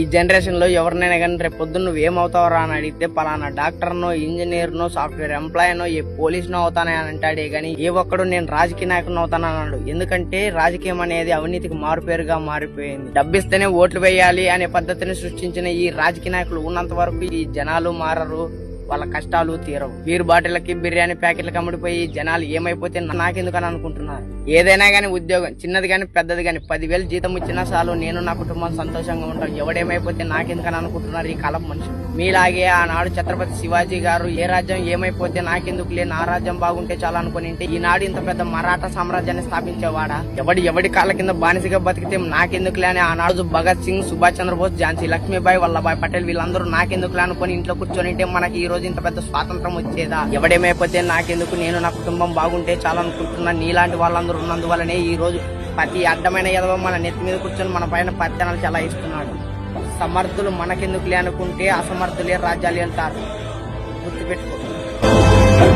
ఈ జనరేషన్లో ఎవరినైనా కానీ రేపు పొద్దున్న నువ్వు ఏమవుతావురా అని అడిగితే పలానా డాక్టర్నో ఇంజనీర్నో సాఫ్ట్వేర్ ఎంప్లాయీనో ఏ పోలీసునో అవుతానే అని అంటాడే గానీ ఏ ఒక్కడు నేను రాజకీయ నాయకుని అవుతాను అన్నాడు ఎందుకంటే రాజకీయం అనేది అవినీతికి మారుపేరుగా మారిపోయింది. డబ్బిస్తేనే ఓట్లు వేయాలి అనే పద్ధతిని సృష్టించిన ఈ రాజకీయ నాయకులు ఉన్నంత వరకు ఈ జనాలు మారరు. వాళ్ళ కష్టాలు తీరవు. బీర్ బాటిల్కి బిర్యానీ ప్యాకెట్లకి అమ్ముడిపోయి జనాలు ఏమైపోతే నాకెందుకు అని అనుకుంటున్నారు? ఏదైనా గానీ ఉద్యోగం చిన్నది గానీ పెద్దది గానీ పదివేలు జీతం ఇచ్చినా చాలు నేను నా కుటుంబం సంతోషంగా ఉంటాం. ఎవడేమైపోతే నాకెందుకని అనుకుంటున్నారు ఈ కాలం మనుషులు? మీలాగే ఆనాడు ఛత్రపతి శివాజీ గారు ఏ రాజ్యం ఏమైపోతే నాకెందుకు లే నా రాజ్యం బాగుంటే చాలా అనుకుని ఈనాడు ఇంత పెద్ద మరాఠా సామ్రాజ్యాన్ని స్థాపించేవాడా? ఎవడి ఎవడి కాళ్ళ కింద బానిసగా బతికితే నాకెందుకులే అని ఆనాడు భగత్ సింగ్ సుభాష్ చంద్రబోస్ ఝాన్సీ లక్ష్మీబాయి వల్లభాయ్ పటేల్ వీళ్ళందరూ నాకెందుకులే అనుకుని ఇంట్లో కూర్చొని ఉంటే మనకి ఈ రోజు రోజు ఇంత పెద్ద స్వాతంత్రం వచ్చేదా? ఎవడేమైపోతే నాకెందుకు? నేను నా కుటుంబం బాగుంటే చాలా అనుకుంటున్నాను నీలాంటి వాళ్ళందరూ ఉన్నందువల్లనే ఈ రోజు ప్రతి అడ్డమైన ఎదవ మన నెత్తి మీద కూర్చొని మన పైన పత్తనాలు చాలా ఇస్తున్నాడు సమర్థులు మనకెందుకులే అనుకుంటే అసమర్థులే రాజ్యాలు అంటారు. గుర్తుపెట్టుకో.